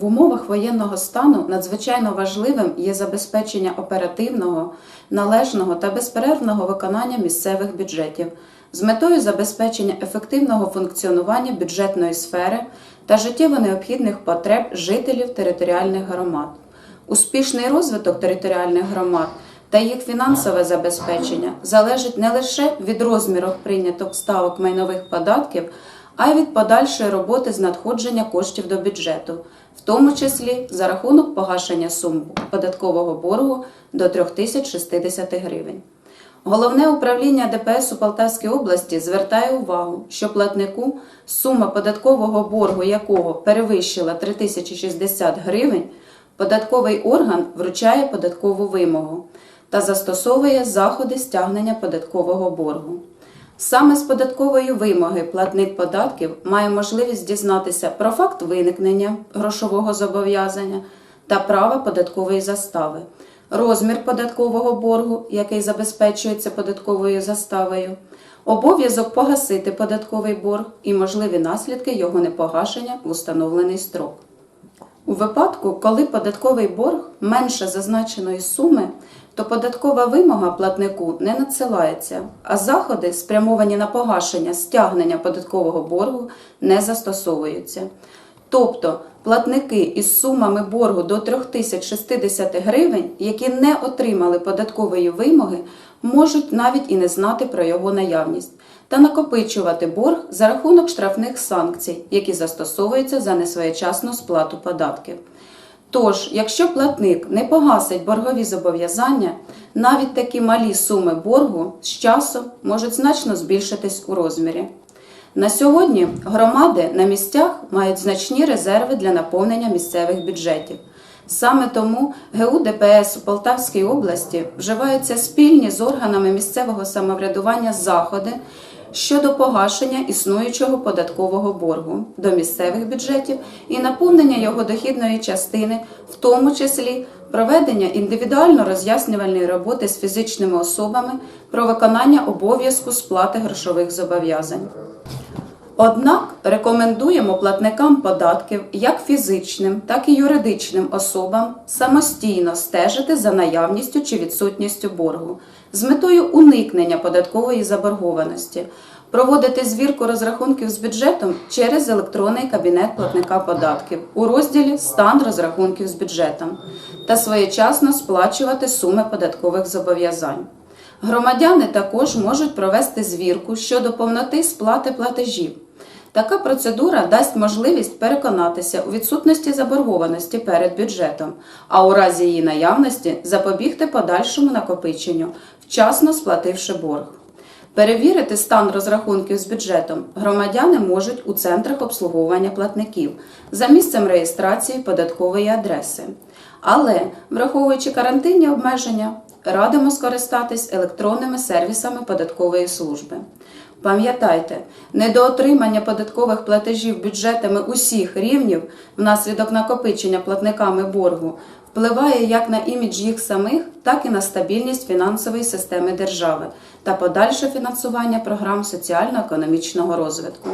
В умовах воєнного стану надзвичайно важливим є забезпечення оперативного, належного та безперервного виконання місцевих бюджетів з метою забезпечення ефективного функціонування бюджетної сфери та життєво необхідних потреб жителів територіальних громад. Успішний розвиток територіальних громад та їх фінансове забезпечення залежить не лише від розміру прийнятих ставок майнових податків, а й від подальшої роботи з надходження коштів до бюджету, в тому числі за рахунок погашення сум податкового боргу до 3060 гривень. Головне управління ДПС у Полтавській області звертає увагу, що платнику, сума податкового боргу якого перевищила 3060 гривень, податковий орган вручає податкову вимогу та застосовує заходи стягнення податкового боргу. Саме з податкової вимоги платник податків має можливість дізнатися про факт виникнення грошового зобов'язання та права податкової застави, розмір податкового боргу, який забезпечується податковою заставою, обов'язок погасити податковий борг і можливі наслідки його непогашення в установлений строк. У випадку, коли податковий борг менше зазначеної суми, то податкова вимога платнику не надсилається, а заходи, спрямовані на погашення стягнення податкового боргу, не застосовуються. Тобто платники із сумами боргу до 3060 гривень, які не отримали податкової вимоги, можуть навіть і не знати про його наявність та накопичувати борг за рахунок штрафних санкцій, які застосовуються за несвоєчасну сплату податків. Тож, якщо платник не погасить боргові зобов'язання, навіть такі малі суми боргу з часом можуть значно збільшитись у розмірі. На сьогодні громади на місцях мають значні резерви для наповнення місцевих бюджетів. Саме тому ГУ ДПС у Полтавській області вживаються спільні з органами місцевого самоврядування заходи щодо погашення існуючого податкового боргу до місцевих бюджетів і наповнення його дохідної частини, в тому числі проведення індивідуально роз'яснювальної роботи з фізичними особами про виконання обов'язку сплати грошових зобов'язань. Однак рекомендуємо платникам податків як фізичним, так і юридичним особам самостійно стежити за наявністю чи відсутністю боргу з метою уникнення податкової заборгованості, проводити звірку розрахунків з бюджетом через електронний кабінет платника податків у розділі Стан розрахунків з бюджетом та своєчасно сплачувати суми податкових зобов'язань. Громадяни також можуть провести звірку щодо повноти сплати платежів. Така процедура дасть можливість переконатися у відсутності заборгованості перед бюджетом, а у разі її наявності запобігти подальшому накопиченню, вчасно сплативши борг. Перевірити стан розрахунків з бюджетом громадяни можуть у центрах обслуговування платників за місцем реєстрації податкової адреси. Але, враховуючи карантинні обмеження, радимо скористатись електронними сервісами податкової служби. Пам'ятайте, недоотримання податкових платежів бюджетами усіх рівнів внаслідок накопичення платниками боргу впливає як на імідж їх самих, так і на стабільність фінансової системи держави та подальше фінансування програм соціально-економічного розвитку.